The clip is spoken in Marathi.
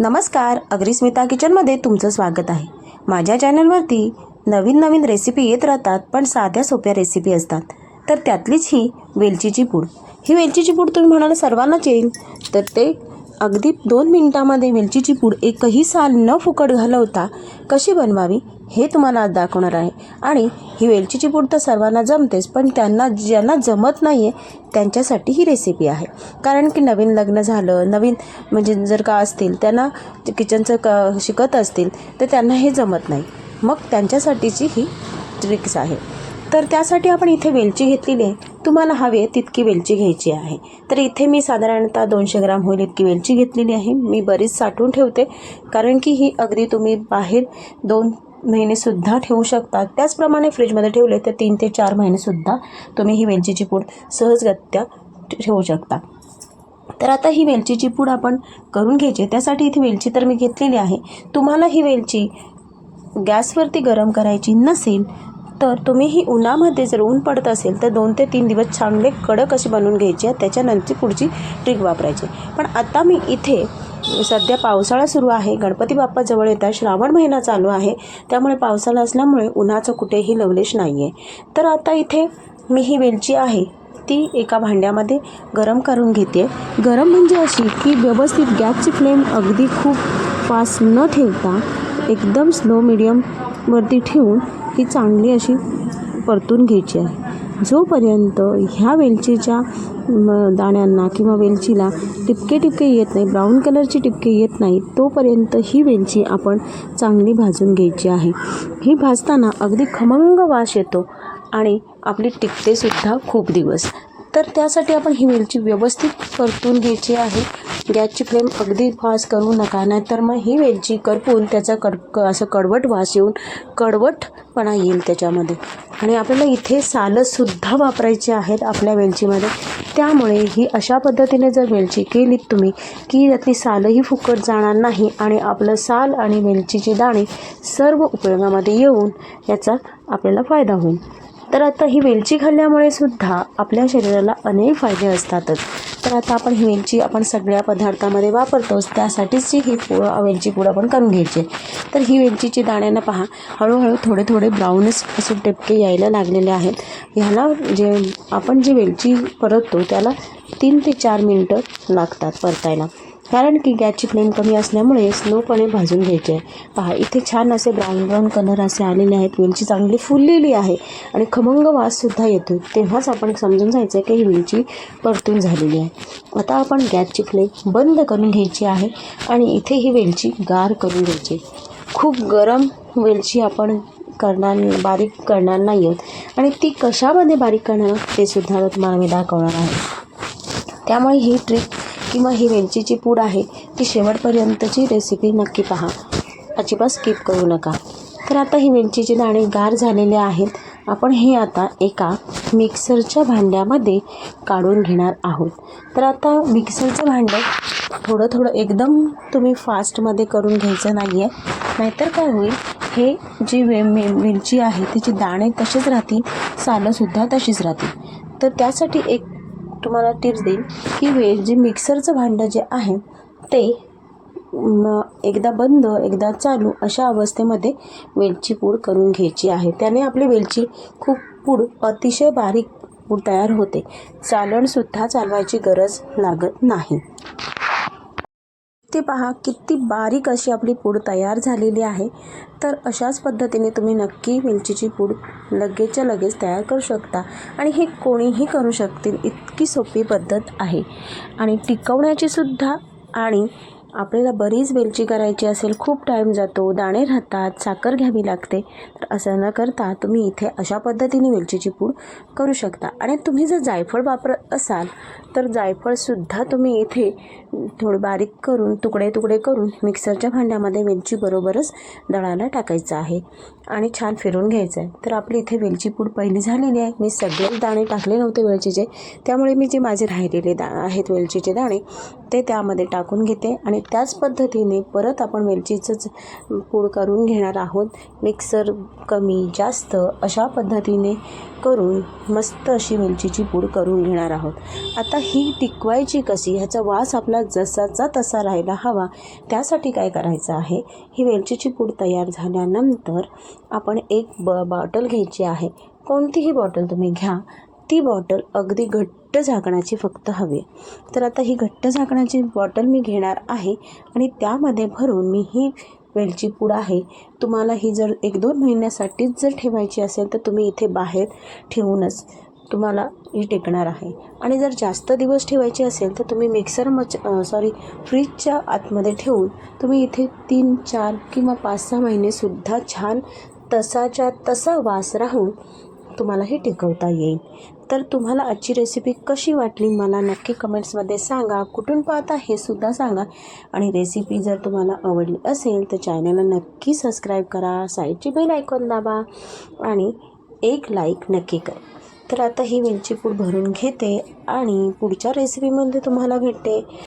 नमस्कार अग्रिस्मिता किचनमध्ये तुमचं स्वागत आहे. माझ्या चॅनलवरती नवीन नवीन रेसिपी येत राहतात पण साध्या सोप्या रेसिपी असतात. तर त्यातलीच ही वेलचीची पूड. ही वेलचीची पूड तुम्ही म्हणाल सर्वांनाच येईल. तर ते अगदी दोन मिनिटामध्ये वेलचीची पूड एकही साल न फुकट घालवता कशी बनवावी? हे तुम्हाला आज दाखवणार आहे. आणि ही वेलचीची पूड तर सर्वांना जमतेच पण त्यांना ज्यांना जमत नाही आहे त्यांच्यासाठी ही रेसिपी आहे. कारण की नवीन लग्न झालं नवीन म्हणजे जर का असतील त्यांना किचनचं क शिकत असतील तर त्यांना हे जमत नाही. मग त्यांच्यासाठीची ही ट्रिक्स आहे. तर त्यासाठी आपण इथे वेलची घेतलेली आहे. तुम्हाला हवी आहे तितकी वेलची घ्यायची आहे. तर इथे मी साधारणतः दोनशे ग्राम होईल इतकी वेलची घेतलेली आहे. मी बरीच साठवून ठेवते. कारण की ही अगदी तुम्ही बाहेर दोन महिनेसुद्धा ठेवू शकता. त्याचप्रमाणे फ्रीजमध्ये ठेवले तर तीन ते चार महिनेसुद्धा तुम्ही ही वेलचीची पूड सहजगत्या ठेवू शकता. तर आता ही वेलचीची पूड आपण करून घ्यायची. त्यासाठी इथे वेलची तर मी घेतलेली आहे. तुम्हाला ही वेलची गॅसवरती गरम करायची नसेल तर तुम्ही ही उन्हामध्ये जर ऊन पडत असेल तर दोन ते तीन दिवस चांगले कडक अशी बनवून घ्यायची आहे त्याच्यानंतर पुढची ट्रिक वापरायची. पण आता मी इथे सध्या पावसाळा सुरू आहे. गणपती बाप्पा जवळ येतात श्रावण महिना चालू आहे. त्यामुळे पावसाळा असल्यामुळे उन्हाचं कुठेही लवलेश नाही आहे तर आता इथे मी ही वेलची आहे. ती एका भांड्यामध्ये गरम करून घेते. गरम म्हणजे अशी की व्यवस्थित गॅसची फ्लेम अगदी खूप फास्ट न ठेवता एकदम स्लो मिडियमवरती ठेवून ही चांगली अशी परतून घ्यायची आहे. जोपर्यंत ह्या वेलचीच्या दाण्यांना किंवा वेलचीला टिपके टिपके येत नाही ब्राऊन कलरची टिपके येत नाही तोपर्यंत ही वेलची आपण चांगली भाजून घ्यायची आहे. ही भाजताना अगदी खमंग वास येतो आणि आपली टिकतेसुद्धा खूप दिवस. तर त्यासाठी आपण ही वेलची व्यवस्थित परतून घ्यायची आहे. गॅसची फ्लेम अगदी फास्ट करू नका नाहीतर मग ही वेलची करपून त्याचा कड असं कडवट वास येऊन कडवटपणा येईल त्याच्यामध्ये. आणि आपल्याला इथे सालंसुद्धा वापरायची आहेत आपल्या वेलचीमध्ये. त्यामुळे ही अशा पद्धतीने जर वेलची केलीत तुम्ही की त्यातली सालही फुकट जाणार नाही आणि आपलं साल आणि वेलचीचे दाणे सर्व उपयोगामध्ये येऊन याचा आपल्याला फायदा होईल. तर आता ही वेलची खाल्ल्यामुळे सुद्धा आपल्या शरीराला अनेक फायदे असतातच. तर आता आपण ही वेलची आपण सगळ्या पदार्थामध्ये वापरतोच त्यासाठीच ही पू वेलची पूड आपण करून घ्यायची. तर ही वेलचीची दाण्यांना पहा हळूहळू थोडे थोडे ब्राऊनच असे टिपके यायला लागलेले आहेत. ह्याला जे आपण जी वेलची परततो त्याला तीन ते चार मिनटं लागतात परतायला. कारण की गॅसची फ्लेम कमी असल्यामुळे स्लोपणे भाजून घ्यायचे. आहे पहा इथे छान असे ब्राऊन ब्राऊन कलर असे आलेले आहेत. वेलची चांगली फुललेली आहे आणि खमंग वाससुद्धा येतो तेव्हाच आपण समजून जायचं आहे की ही वेलची परतून झालेली आहे. आता आपण गॅसची फ्लेम बंद करून घ्यायची आहे आणि इथे ही वेलची गार करून घ्यायची. खूप गरम वेलची आपण करणार बारीक करणार नाही आहोत. आणि ती कशामध्ये बारीक करणार ते सुद्धा तुम्हाला मी दाखवणार आहे. त्यामुळे ही ट्रिक किंवा ही वेलचीची पूड आहे ती शेवटपर्यंतची रेसिपी नक्की पहा. अजिबात स्किप करू नका. तर आता ही वेलचीचे दाणे गार झालेले आहेत. आपण हे आता एका मिक्सरच्या भांड्यामध्ये काढून घेणार आहोत. तर आता मिक्सरचं भांडं थोडं थोडं एकदम तुम्ही फास्टमध्ये करून घ्यायचं नाही आहे नाहीतर काय होईल हे जी वे मे वेलची आहे तिची दाणे तसेच राहतील सालंसुद्धा तशीच राहतील. तर त्यासाठी एक तुम्हाला टिप्स देईल की वे जे मिक्सरचं भांडं जे आहे ते एकदा बंद एकदा चालू अशा अवस्थेमध्ये वेलची पूड करून घ्यायची आहे. त्याने आपली वेलची खूप पूड अतिशय बारीक पूड तयार होते. चालणसुद्धा चालवायची गरज लागत नाही. ते पहा किती बारीक अशी आपली पूड तयार झालेली आहे. तर अशाच पद्धतीने तुम्ही नक्की वेलचीची पूड लगेचच्या लगेच तयार करू शकता. आणि हे कोणीही करू शकतील. इतकी सोपी पद्धत आहे. आणि टिकवण्याची सुद्धा आणि आपल्याला बरीच वेलची करायची असेल खूप टाईम जातो दाणे राहतात साखर घ्यावी लागते. तर असं न करता तुम्ही इथे अशा पद्धतीने वेलचीची पूड करू शकता. आणि तुम्ही जर जायफळ वापरत असाल तर जायफळसुद्धा तुम्ही इथे थोडं बारीक करून तुकडे तुकडे करून मिक्सरच्या भांड्यामध्ये वेलची बरोबरच दळायला टाकायचं आहे. आणि छान फिरून घ्यायचं आहे. तर आपली इथे वेलची पूड पहिली झालेली आहे. मी सगळे दाणे टाकले नव्हते वेलचीचे. त्यामुळे मी जे माझे राहिलेले दा आहेत वेलचीचे दाणे ते त्यामध्ये टाकून घेते आणि त्याच पद्धतीने परत आपण वेलचीचंच पूड करून घेणार आहोत. मिक्सर कमी जास्त अशा पद्धतीने करून मस्त अशी वेलचीची पूड करून घेणार आहोत. आता ही टिकवायची कशी ह्याचा वास आपला जसाचा तसा राहायला हवा त्यासाठी काय करायचं आहे? ही वेलचीची पूड तयार झाल्यानंतर आपण एक ब बॉटल घ्यायची आहे. कोणतीही बॉटल तुम्ही घ्या. ती बॉटल अगदी घट्ट झाकण्याची फक्त हवी तर आता ही घट्ट झाकण्याची बॉटल मी घेणार आहे आणि त्यामध्ये भरून मी ही वेलची पूड आहे. तुम्हाला ही जर एक दोन महिन्यासाठीच जर ठेवायची असेल तर तुम्ही इथे बाहेर ठेवूनच तुम्हाला ही टेकणार आहे. आणि जर जास्त दिवस ठेवायची असेल तर तुम्ही मिक्सर मच सॉरी फ्रीजच्या आतमध्ये ठेवून तुम्ही इथे तीन चार किंवा पाच सहा महिनेसुद्धा छान तसाच्या तसा वास राहून तुम्हाला हे टिकवता येईल. तर तुम्हाला आजची रेसिपी कशी वाटली मला नक्की कमेंट्समध्ये सांगा. कुठून पाहता हे सुद्धा सांगा. आणि रेसिपी जर तुम्हाला आवडली असेल तर चॅनलला नक्की सबस्क्राईब करा. साईडची बेल ऐकून दाबा. आणि एक लाईक नक्की करा. तर आता ही वेलची पूड भरून घेते आणि पुढच्या रेसिपीमध्ये तुम्हाला भेटते.